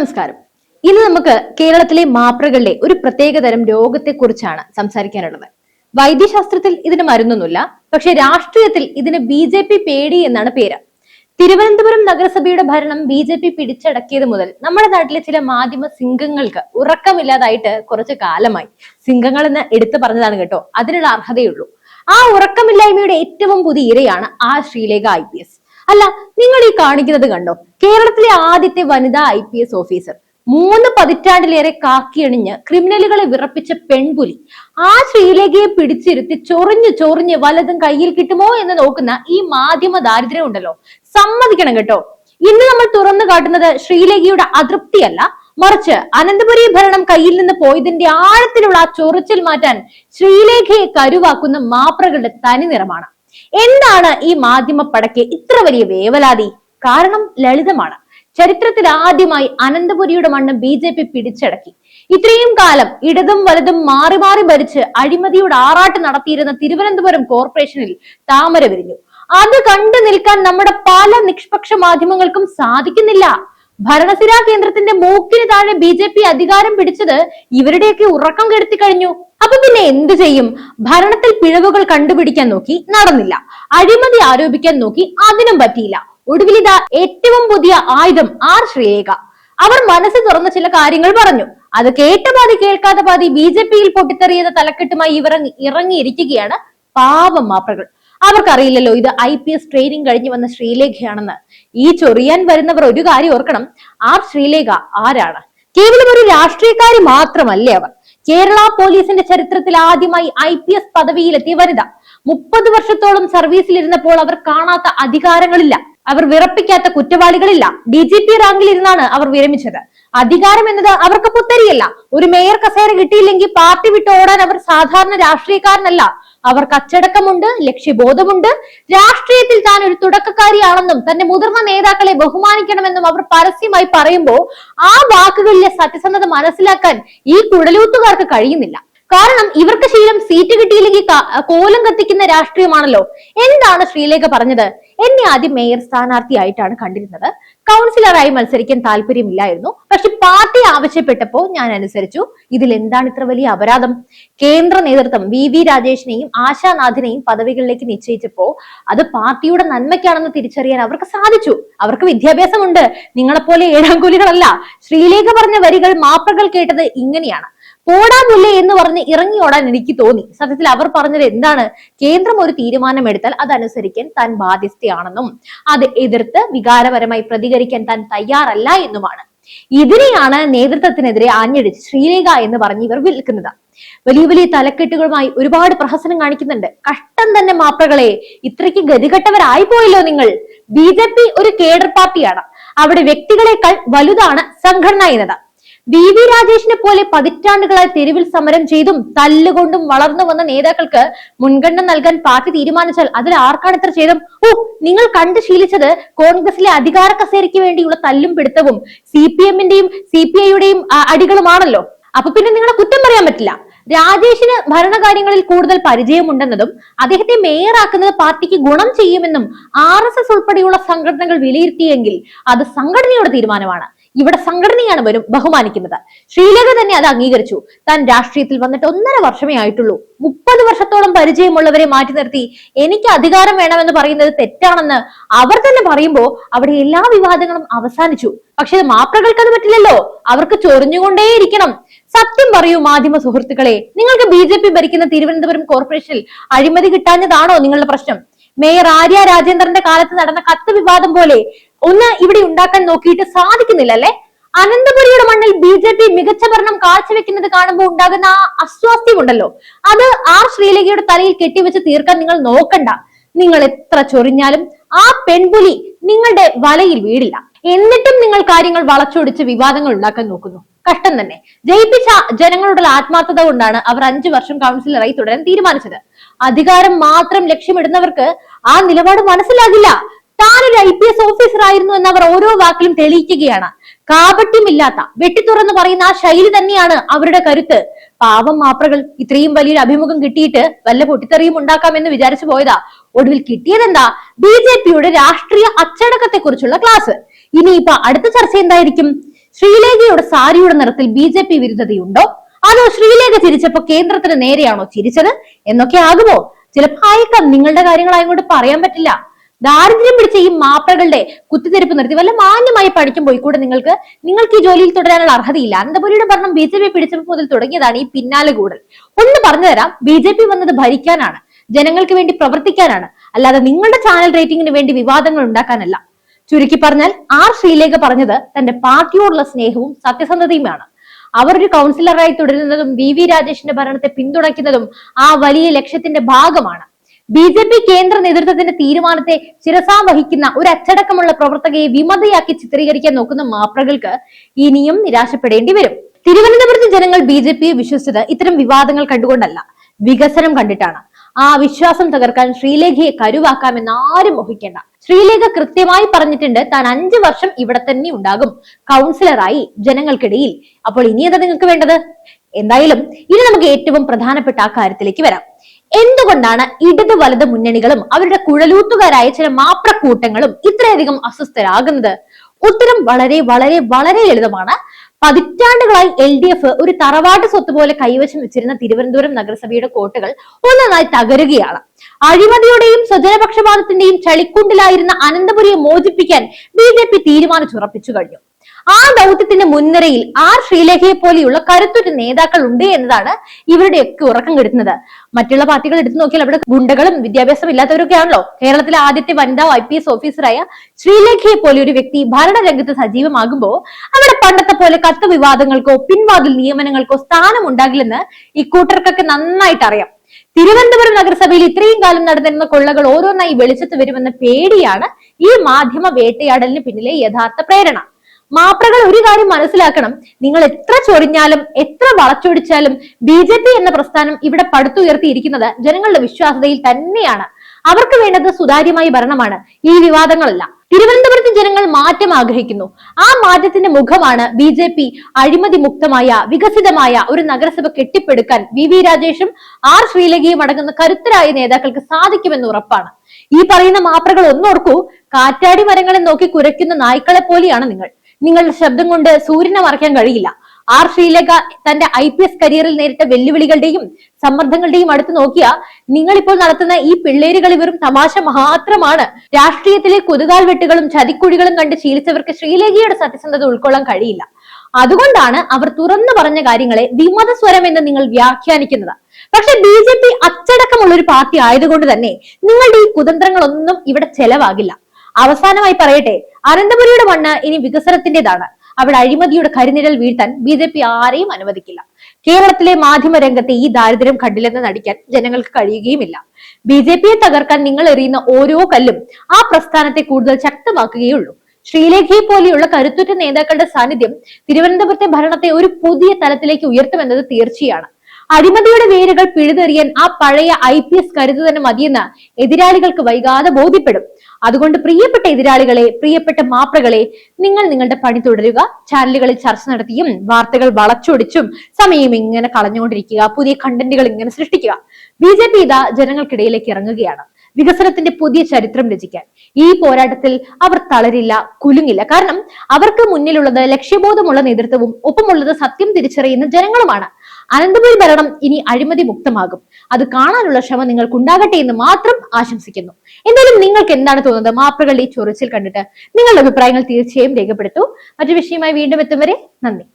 നമസ്കാരം. ഇന്ന് നമുക്ക് കേരളത്തിലെ മാപ്രകളിലെ ഒരു പ്രത്യേകതരം രോഗത്തെക്കുറിച്ചാണ് സംസാരിക്കാനുള്ളത്. വൈദ്യശാസ്ത്രത്തിൽ ഇതിന് മരുന്നൊന്നുമില്ല പക്ഷെ രാഷ്ട്രീയത്തിൽ ഇതിന് ബി ജെ പി പേടി എന്നാണ് പേര്. തിരുവനന്തപുരം നഗരസഭയുടെ ഭരണം ബി ജെ പി പിടിച്ചടക്കിയത് മുതൽ നമ്മുടെ നാട്ടിലെ ചില മാധ്യമ സിംഗങ്ങൾക്ക് ഉറക്കമില്ലാതായിട്ട് കുറച്ചു കാലമായി. സിംഗങ്ങൾ എന്ന് എടുത്തു പറഞ്ഞതാണ് കേട്ടോ അതിനുള്ള അർഹതയുള്ളൂ ആ ഉറക്കമില്ലായ്മയുടെ ഏറ്റവും പുതിയ ഇരയാണ് ആ ശ്രീലേഖ ഐ പി എസ്. അല്ല നിങ്ങൾ ഈ കാണിക്കുന്നത് കണ്ടോ? കേരളത്തിലെ ആദ്യത്തെ വനിതാ ഐ പി എസ് ഓഫീസർ. മൂന്ന് പതിറ്റാണ്ടിലേറെ കാക്കിയണിഞ്ഞ് ക്രിമിനലുകളെ വിറപ്പിച്ച പെൺപുലി. ആ ശ്രീലേഖയെ പിടിച്ചിരുത്തി ചൊറിഞ്ഞു ചൊറിഞ്ഞ് വലതും കയ്യിൽ കിട്ടുമോ എന്ന് നോക്കുന്ന ഈ മാധ്യമ ദാരിദ്ര്യം ഉണ്ടല്ലോ? സമ്മതിക്കണം കേട്ടോ. ഇന്ന് നമ്മൾ തുറന്നു കാട്ടുന്നത് ശ്രീലേഖയുടെ അതൃപ്തിയല്ല. മറിച്ച് അനന്തപുരി ഭരണം കയ്യിൽ നിന്ന് പോയതിന്റെ ആഴത്തിലുള്ള ആ ചൊറിച്ചിൽ മാറ്റാൻ ശ്രീലേഖയെ കരുവാക്കുന്ന മാപ്രകളുടെ തനി നിറമാണ്. എന്താണ് ഈ മാധ്യമ പടയ്ക്ക് ഇത്ര വലിയ വേവലാതി? കാരണം ലളിതമാണ്. ചരിത്രത്തിൽ ആദ്യമായി അനന്തപുരിയുടെ മണ്ണ് ബി ജെ പി പിടിച്ചടക്കി. ഇത്രയും കാലം ഇടതും വലതും മാറി മാറി ഭരിച്ച് അഴിമതിയുടെ ആറാട്ട് നടത്തിയിരുന്ന തിരുവനന്തപുരം കോർപ്പറേഷനിൽ താമര വിരിഞ്ഞു. അത് കണ്ടു നിൽക്കാൻ നമ്മുടെ പല നിഷ്പക്ഷ മാധ്യമങ്ങൾക്കും സാധിക്കുന്നില്ല. ഭരണസിരാ കേന്ദ്രത്തിന്റെ മൂക്കിന് താഴെ ബി ജെ പി അധികാരം പിടിച്ചത് ഇവരുടെയൊക്കെ ഉറക്കം കെടുത്തി കഴിഞ്ഞു. അപ്പൊ പിന്നെ എന്ത് ചെയ്യും? ഭരണത്തിൽ പിഴവുകൾ കണ്ടുപിടിക്കാൻ നോക്കി നടന്നില്ല. അഴിമതി ആരോപിക്കാൻ നോക്കി അതിനും പറ്റിയില്ല. ഒടുവിൽ ഇതാ ഏറ്റവും പുതിയ ആയുധം ആർ ശ്രീരേഖ. അവർ മനസ്സ് തുറന്ന ചില കാര്യങ്ങൾ പറഞ്ഞു. അത് കേട്ട പാതി കേൾക്കാത്ത പാതി ബി ജെ പിയിൽ പൊട്ടിത്തെറിയത് തലക്കെട്ടുമായി ഇവർ ഇറങ്ങിയിരിക്കുകയാണ് പാവം മാപ്രകൾ. അവർക്കറിയില്ലല്ലോ ഇത് ഐ പി എസ് ട്രെയിനിങ് കഴിഞ്ഞു വന്ന ശ്രീലേഖയാണെന്ന് ഈ ചൊറിയാൻ വരുന്നവർ ഒരു കാര്യം ഓർക്കണം. ആ ശ്രീലേഖ ആരാണ്? കേവലം ഒരു രാഷ്ട്രീയക്കാരി മാത്രമല്ലേ അവർ. കേരള പോലീസിന്റെ ചരിത്രത്തിൽ ആദ്യമായി ഐ പി എസ് പദവിയിലെത്തിയ വനിത. മുപ്പത് വർഷത്തോളം സർവീസിലിരുന്നപ്പോൾ അവർ കാണാത്ത അധികാരങ്ങളില്ല. അവർ വിറപ്പിക്കാത്ത കുറ്റവാളികളില്ല. ഡി ജി പി റാങ്കിൽ ഇരുന്നാണ് അവർ വിരമിച്ചത്. അധികാരം എന്നത് അവർക്ക് പുത്തരിയല്ല. ഒരു മേയർ കസേര കിട്ടിയില്ലെങ്കിൽ പാർട്ടി വിട്ട് ഓടാൻ അവർ സാധാരണ രാഷ്ട്രീയക്കാരനല്ല. അവർക്ക് അച്ചടക്കമുണ്ട് ലക്ഷ്യബോധമുണ്ട്. രാഷ്ട്രീയത്തിൽ താൻ ഒരു തുടക്കക്കാരിയാണെന്നും തന്റെ മുതിർന്ന നേതാക്കളെ ബഹുമാനിക്കണമെന്നും അവർ പരസ്യമായി പറയുമ്പോൾ ആ വാക്കുകളിലെ സത്യസന്ധത മനസ്സിലാക്കാൻ ഈ കുടലൂത്തുകാർക്ക് കഴിയുന്നില്ല. കാരണം ഇവർക്ക് ശീലം സീറ്റ് കിട്ടിയില്ലെങ്കിൽ കോലം കത്തിക്കുന്ന രാഷ്ട്രീയമാണല്ലോ. എന്താണ് ശ്രീലേഖ പറഞ്ഞത്? എന്നെ ആദ്യം മേയർ സ്ഥാനാർത്ഥിയായിട്ടാണ് കണ്ടിരുന്നത്. കൗൺസിലറായി മത്സരിക്കാൻ താല്പര്യമില്ലായിരുന്നു. പക്ഷെ പാർട്ടി ആവശ്യപ്പെട്ടപ്പോൾ ഞാൻ അനുസരിച്ചു. ഇതിൽ എന്താണ് ഇത്ര വലിയ അപരാധം? കേന്ദ്ര നേതൃത്വം വി വി രാജേഷിനെയും ആശാനാഥിനെയും പദവികളിലേക്ക് നിശ്ചയിച്ചപ്പോ അത് പാർട്ടിയുടെ നന്മയ്ക്കാണെന്ന് തിരിച്ചറിയാൻ അവർക്ക് സാധിച്ചു. അവർക്ക് വിദ്യാഭ്യാസമുണ്ട്. നിങ്ങളെപ്പോലെ ഏഴാം കൂലികളല്ല. ശ്രീലേഖ പറഞ്ഞ വരികൾ മാപ്രകൾ കേട്ടത് ഇങ്ങനെയാണ്. പോടാ മുല്ലേ എന്ന് പറഞ്ഞ് ഇറങ്ങി ഓടാൻ എനിക്ക് തോന്നി. സത്യത്തിൽ അവർ പറഞ്ഞത് എന്താണ്? കേന്ദ്രം ഒരു തീരുമാനം എടുത്താൽ അതനുസരിക്കാൻ താൻ ബാധ്യസ്ഥയാണെന്നും അത് എതിർത്ത് വികാരപരമായി പ്രതികരിക്കാൻ താൻ തയ്യാറല്ല എന്നുമാണ്. ഇതിനെയാണ് നേതൃത്വത്തിനെതിരെ ആഞ്ഞടിച്ച് ശ്രീലേഖ എന്ന് പറഞ്ഞ് ഇവർ വിൽക്കുന്നത്. വലിയ വലിയ തലക്കെട്ടുകളുമായി ഒരുപാട് പ്രഹസനം കാണിക്കുന്നുണ്ട്. കഷ്ടം തന്നെ മാപ്പകളെ ഇത്രയ്ക്ക് ഗതികെട്ടവരായി പോയല്ലോ നിങ്ങൾ. ബി ജെ പി ഒരു കേഡർ പാർട്ടിയാണ്. അവിടെ വ്യക്തികളെക്കാൾ വലുതാണ് സംഘടന എന്നത്. വി വി രാജേഷിനെ പോലെ പതിറ്റാണ്ടുകളായി തെരുവിൽ സമരം ചെയ്തും തല്ലുകൊണ്ടും വളർന്നു വന്ന നേതാക്കൾക്ക് മുൻഗണന നൽകാൻ പാർട്ടി തീരുമാനിച്ചാൽ അതിൽ ആർക്കാണ് ഇത്ര ചെയ്തും ഓ നിങ്ങൾ കണ്ടു ശീലിച്ചത് കോൺഗ്രസിലെ അധികാര കസേരയ്ക്ക് വേണ്ടിയുള്ള തല്ലും പിടുത്തവും സി പി എമ്മിന്റെയും സി പി ഐയുടെയും അടികളുമാണല്ലോ. അപ്പൊ പിന്നെ നിങ്ങളെ കുറ്റം പറയാൻ പറ്റില്ല. രാജേഷിന് ഭരണകാര്യങ്ങളിൽ കൂടുതൽ പരിചയമുണ്ടെന്നതും അദ്ദേഹത്തെ മേയറാക്കുന്നത് പാർട്ടിക്ക് ഗുണം ചെയ്യുമെന്നും ആർ എസ് എസ് ഉൾപ്പെടെയുള്ള സംഘടനകൾ വിലയിരുത്തിയെങ്കിൽ അത് സംഘടനയുടെ തീരുമാനമാണ്. ഇവിടെ സംഘടനയാണ് വരും ബഹുമാനിക്കുന്നത്. ശ്രീലേഖ തന്നെ അത് അംഗീകരിച്ചു. താൻ രാഷ്ട്രീയത്തിൽ വന്നിട്ട് ഒന്നര വർഷമേ ആയിട്ടുള്ളൂ. മുപ്പത് വർഷത്തോളം പരിചയമുള്ളവരെ മാറ്റി നിർത്തി എനിക്ക് അധികാരം വേണമെന്ന് പറയുന്നത് തെറ്റാണെന്ന് അവർ തന്നെ പറയുമ്പോൾ അവിടെ എല്ലാ വിവാദങ്ങളും അവസാനിച്ചു. പക്ഷെ മാപ്രകൾക്ക് അത് പറ്റില്ലല്ലോ. അവർക്ക് ചൊറിഞ്ഞുകൊണ്ടേയിരിക്കണം. സത്യം പറയൂ മാധ്യമ സുഹൃത്തുക്കളെ. നിങ്ങൾക്ക് ബി ജെ പി ഭരിക്കുന്ന തിരുവനന്തപുരം കോർപ്പറേഷനിൽ അഴിമതി കിട്ടാഞ്ഞതാണോ നിങ്ങളുടെ പ്രശ്നം? മേയർ ആര്യ രാജേന്ദ്രന്റെ കാലത്ത് നടന്ന കത്ത് വിവാദം പോലെ ഒന്ന് ഇവിടെ ഉണ്ടാക്കാൻ നോക്കിയിട്ട് സാധിക്കുന്നില്ല അല്ലെ അനന്തപുരിയുടെ മണ്ണിൽ ബി ജെ പി മികച്ച ഭരണം കാഴ്ചവെക്കുന്നത് കാണുമ്പോൾ ഉണ്ടാകുന്ന ആ അസ്വാസ്ഥ്യം ഉണ്ടല്ലോ. അത് ആർ ശ്രീലേഖയുടെ തലയിൽ കെട്ടിവെച്ച് തീർക്കാൻ നിങ്ങൾ നോക്കണ്ട. നിങ്ങൾ എത്ര ചൊറിഞ്ഞാലും ആ പെൺപുലി നിങ്ങളുടെ വലയിൽ വീടില്ല. എന്നിട്ടും നിങ്ങൾ കാര്യങ്ങൾ വളച്ചൊടിച്ച് വിവാദങ്ങൾ ഉണ്ടാക്കാൻ നോക്കുന്നു. കഷ്ടം തന്നെ. ജയിപ്പിച്ച ജനങ്ങളുടെ ആത്മാർത്ഥത കൊണ്ടാണ് അവർ അഞ്ചു വർഷം കൗൺസിലറായി തുടരാൻ തീരുമാനിച്ചത്. അധികാരം മാത്രം ലക്ഷ്യമിടുന്നവർക്ക് ആ നിലപാട് മനസ്സിലാകില്ല. താനൊരു ഐ പി എസ് ഓഫീസർ ആയിരുന്നു എന്ന് അവർ ഓരോ വാക്കിലും തെളിയിക്കുകയാണ്. കാപട്യമില്ലാത്ത വെട്ടിത്തുറന്ന് പറയുന്ന ആ ശൈലി തന്നെയാണ് അവരുടെ കരുത്ത്. പാവം മാപ്രകൾ ഇത്രയും വലിയൊരു അഭിമുഖം കിട്ടിയിട്ട് വല്ല പൊട്ടിത്തെറിയും ഉണ്ടാക്കാമെന്ന് വിചാരിച്ചു പോയതാ. ഒടുവിൽ കിട്ടിയതെന്താ? ബി ജെ പിയുടെ രാഷ്ട്രീയ അച്ചടക്കത്തെ കുറിച്ചുള്ള ക്ലാസ്. ഇനിയിപ്പോ അടുത്ത ചർച്ച എന്തായിരിക്കും? ശ്രീലേഖയുടെ സാരിയുടെ നിറത്തിൽ ബി ജെ പി വിരുദ്ധതയുണ്ടോ? അതോ ശ്രീലേഖ ചിരിച്ചപ്പോ കേന്ദ്രത്തിന് നേരെയാണോ ചിരിച്ചത്? എന്നൊക്കെ ആകുമോ? ചിലപ്പോ ആയേക്കാം നിങ്ങളുടെ കാര്യങ്ങളായതുകൊണ്ട് പറയാൻ പറ്റില്ല. ദാരിദ്ര്യം പിടിച്ച ഈ മാപ്രകളുടെ കുത്തിത്തിരിപ്പ് നിർത്തി വല്ല മാന്യമായി പഠിക്കും പോയിക്കൂടെ നിങ്ങൾക്ക്. നിങ്ങൾക്ക് ഈ ജോലിയിൽ തുടരാനുള്ള അർഹതയില്ല. അനന്തപുരിയുടെ ഭരണം ബി ജെ പി പിടിച്ചപ്പോൾ മുതൽ തുടങ്ങിയതാണ് ഈ പിന്നാലെ കൂടൽ ഒന്ന് പറഞ്ഞു തരാം. ബി ജെ പി വന്നത് ഭരിക്കാനാണ്. ജനങ്ങൾക്ക് വേണ്ടി പ്രവർത്തിക്കാനാണ്. അല്ലാതെ നിങ്ങളുടെ ചാനൽ റേറ്റിംഗിന് വേണ്ടി വിവാദങ്ങൾ ഉണ്ടാക്കാനല്ല. ചുരുക്കി പറഞ്ഞാൽ ആർ ശ്രീലേഖ പറഞ്ഞത് തന്റെ പാർട്ടിയോടുള്ള സ്നേഹവും സത്യസന്ധതയുമാണ്. അവർ ഒരു കൗൺസിലറായി തുടരുന്നതും വി വി രാജേഷിന്റെ ഭരണത്തെ പിന്തുണയ്ക്കുന്നതും ആ വലിയ ലക്ഷ്യത്തിന്റെ ഭാഗമാണ്. ബി ജെ പി കേന്ദ്ര നേതൃത്വത്തിന്റെ തീരുമാനത്തെ ശിരസാ വഹിക്കുന്ന ഒരു അച്ചടക്കമുള്ള പ്രവർത്തകയെ വിമതയാക്കി ചിത്രീകരിക്കാൻ നോക്കുന്ന മാപ്രകൾക്ക് ഇനിയും നിരാശപ്പെടേണ്ടി വരും. തിരുവനന്തപുരത്ത് ജനങ്ങൾ ബി ജെ പിയെ വിശ്വസിച്ചത് ഇത്തരം വിവാദങ്ങൾ കണ്ടുകൊണ്ടല്ല. വികസനം കണ്ടിട്ടാണ്. ആ വിശ്വാസം തകർക്കാൻ ശ്രീലേഖയെ കരുവാക്കാമെന്ന് ആരും മോഹിക്കേണ്ട ശ്രീലേഖ കൃത്യമായി പറഞ്ഞിട്ടുണ്ട് താൻ അഞ്ചു വർഷം ഇവിടെ തന്നെ ഉണ്ടാകും. കൗൺസിലറായി ജനങ്ങൾക്കിടയിൽ. അപ്പോൾ ഇനി എന്താ നിങ്ങൾക്ക് വേണ്ടത്? എന്തായാലും ഇനി നമുക്ക് ഏറ്റവും പ്രധാനപ്പെട്ട ആ കാര്യത്തിലേക്ക് വരാം. എന്തുകൊണ്ടാണ് ഇടത് വലത് മുന്നണികളും അവരുടെ കുഴലൂത്തുകാരായ ചില മാപ്രക്കൂട്ടങ്ങളും ഇത്രയധികം അസ്വസ്ഥരാകുന്നത്? ഉത്തരം വളരെ വളരെ വളരെ ലളിതമാണ്. പതിറ്റാണ്ടുകളായി എൽ ഡി എഫ് ഒരു തറവാട്ട് സ്വത്ത് പോലെ കൈവശം വെച്ചിരുന്ന തിരുവനന്തപുരം നഗരസഭയുടെ കോട്ടകൾ ഒന്നൊന്നായി തകരുകയാണ്. അഴിമതിയുടെയും സ്വജനപക്ഷപാതത്തിന്റെയും ചളിക്കുണ്ടിലായിരുന്ന അനന്തപുരിയെ മോചിപ്പിക്കാൻ ബി ജെ പി തീരുമാനിച്ചുറപ്പിച്ചു കഴിഞ്ഞു. ആ ദൗത്യത്തിന്റെ മുൻനിരയിൽ ആർ ശ്രീലേഖയെ പോലെയുള്ള കരുത്തുറ്റ നേതാക്കൾ ഉണ്ട് എന്നതാണ് ഇവരുടെയൊക്കെ ഉറക്കം കെടുത്തുന്നത്. മറ്റുള്ള പാർട്ടികൾ എടുത്തു നോക്കിയാൽ അവിടെ ഗുണ്ടകളും വിദ്യാഭ്യാസം ഇല്ലാത്തവരൊക്കെ ആണല്ലോ. കേരളത്തിലെ ആദ്യത്തെ വനിതാ ഐ പി എസ് ഓഫീസറായ ശ്രീലേഖയെ പോലെ ഒരു വ്യക്തി ഭരണരംഗത്ത് സജീവമാകുമ്പോൾ അവിടെ പണ്ടത്തെ പോലെ കത്ത് വിവാദങ്ങൾക്കോ പിൻവാതിൽ നിയമനങ്ങൾക്കോ സ്ഥാനം ഉണ്ടാകില്ലെന്ന് ഇക്കൂട്ടർക്കൊക്കെ നന്നായിട്ട് അറിയാം. തിരുവനന്തപുരം നഗരസഭയിൽ ഇത്രയും കാലം നടന്നിരുന്ന കൊള്ളകൾ ഓരോന്നായി വെളിച്ചത്ത് വരുമെന്ന പേടിയാണ് ഈ മാധ്യമ വേട്ടയാടലിന് പിന്നിലെ യഥാർത്ഥ പ്രേരണ. മാപ്രകൾ ഒരു കാര്യം മനസ്സിലാക്കണം. നിങ്ങൾ എത്ര ചൊറിഞ്ഞാലും എത്ര വളച്ചൊടിച്ചാലും ബി ജെ പി എന്ന പ്രസ്ഥാനം ഇവിടെ പടുത്തുയർത്തിയിരിക്കുന്നത് ജനങ്ങളുടെ വിശ്വാസതയിൽ തന്നെയാണ്. അവർക്ക് വേണ്ടത് സുതാര്യമായ ഭരണമാണ്. ഈ വിവാദങ്ങളല്ല. തിരുവനന്തപുരത്ത് ജനങ്ങൾ മാറ്റം ആഗ്രഹിക്കുന്നു. ആ മാറ്റത്തിന്റെ മുഖമാണ് ബി ജെ പി അഴിമതി മുക്തമായ വികസിതമായ ഒരു നഗരസഭ കെട്ടിപ്പടുക്കാൻ വി വി രാജേഷും ആർ ശ്രീലഖയും അടങ്ങുന്ന കരുത്തരായ നേതാക്കൾക്ക് സാധിക്കുമെന്ന് ഉറപ്പാണ്. ഈ പറയുന്ന മാപ്രകൾ ഒന്നോർക്കൂ കാറ്റാടി മരങ്ങളെ നോക്കി കുരയ്ക്കുന്ന നായ്ക്കളെ പോലെയാണ് നിങ്ങൾ. നിങ്ങളുടെ ശബ്ദം കൊണ്ട് സൂര്യനെ മറയ്ക്കാൻ കഴിയില്ല. ആർ ശ്രീലേഖ തന്റെ ഐ പി എസ് കരിയറിൽ നേരിട്ട വെല്ലുവിളികളുടെയും സമ്മർദ്ദങ്ങളുടെയും അടുത്ത് നോക്കിയ നിങ്ങളിപ്പോൾ നടത്തുന്ന ഈ പിള്ളേരുകൾ വെറും തമാശ മാത്രമാണ്. രാഷ്ട്രീയത്തിലെ കൊതുകാൽ വെട്ടുകളും ചതിക്കുഴികളും കണ്ട് ശീലിച്ചവർക്ക് ശ്രീലേഖയുടെ സത്യസന്ധത ഉൾക്കൊള്ളാൻ കഴിയില്ല. അതുകൊണ്ടാണ് അവർ തുറന്നു പറഞ്ഞ കാര്യങ്ങളെ വിമത സ്വരം എന്ന് നിങ്ങൾ വ്യാഖ്യാനിക്കുന്നത്. പക്ഷെ ബി ജെ പി അച്ചടക്കമുള്ള ഒരു പാർട്ടി ആയതുകൊണ്ട് തന്നെ നിങ്ങളുടെ ഈ കുതന്ത്രങ്ങളൊന്നും ഇവിടെ ചെലവാകില്ല. അവസാനമായി പറയട്ടെ അനന്തപുരിയുടെ മണ്ണ് ഇനി വികസനത്തിന്റേതാണ് അവിടെ അഴിമതിയുടെ കരിനിഴൽ വീഴ്ത്താൻ ബി ജെ പി ആരെയും അനുവദിക്കില്ല. കേരളത്തിലെ മാധ്യമ രംഗത്തെ ഈ ദാരിദ്ര്യം കണ്ടില്ലെന്ന് നടിക്കാൻ ജനങ്ങൾക്ക് കഴിയുകയുമില്ല. ബി ജെ പിയെ തകർക്കാൻ നിങ്ങൾ എറിയുന്ന ഓരോ കല്ലും ആ പ്രസ്ഥാനത്തെ കൂടുതൽ ശക്തമാക്കുകയുള്ളൂ. ശ്രീലേഖയെ പോലെയുള്ള കരുത്തുറ്റ നേതാക്കളുടെ സാന്നിധ്യം തിരുവനന്തപുരത്തെ ഭരണത്തെ ഒരു പുതിയ തലത്തിലേക്ക് ഉയർത്തുമെന്നത് തീർച്ചയാണ്. അഴിമതിയുടെ വേരുകൾ പിഴുതെറിയാൻ ആ പഴയ ഐ പി എസ് കരുതു തന്നെ മതിയെന്ന് എതിരാളികൾക്ക് വൈകാതെ ബോധ്യപ്പെടും. അതുകൊണ്ട് പ്രിയപ്പെട്ട എതിരാളികളെ പ്രിയപ്പെട്ട മാപ്രകളെ നിങ്ങൾ നിങ്ങളുടെ പണി തുടരുക. ചാനലുകളിൽ ചർച്ച നടത്തിയും വാർത്തകൾ വളച്ചൊടിച്ചും സമയം ഇങ്ങനെ കളഞ്ഞുകൊണ്ടിരിക്കുക. പുതിയ കണ്ടന്റുകൾ ഇങ്ങനെ സൃഷ്ടിക്കുക. ബി ജെ പി ഇതാ ജനങ്ങൾക്കിടയിലേക്ക് ഇറങ്ങുകയാണ്. വികസനത്തിന്റെ പുതിയ ചരിത്രം രചിക്കാൻ. ഈ പോരാട്ടത്തിൽ അവർ തളരില്ല കുലുങ്ങില്ല. കാരണം അവർക്ക് മുന്നിലുള്ളത് ലക്ഷ്യബോധമുള്ള നേതൃത്വവും ഒപ്പമുള്ളത് സത്യം തിരിച്ചറിയുന്ന ജനങ്ങളുമാണ്. അനന്തപുരി ഭരണം ഇനി അഴിമതി മുക്തമാകും. അത് കാണാനുള്ള ക്ഷമ നിങ്ങൾക്ക് ഉണ്ടാകട്ടെ എന്ന് മാത്രം ആശംസിക്കുന്നു. എന്തായാലും നിങ്ങൾക്ക് എന്താണ് തോന്നുന്നത്? മാപ്പുകളുടെ ഈ ചൊറിച്ചിൽ കണ്ടിട്ട് നിങ്ങളുടെ അഭിപ്രായങ്ങൾ തീർച്ചയായും രേഖപ്പെടുത്തൂ. മറ്റു വിഷയമായി വീണ്ടും എത്തും വരെ നന്ദി.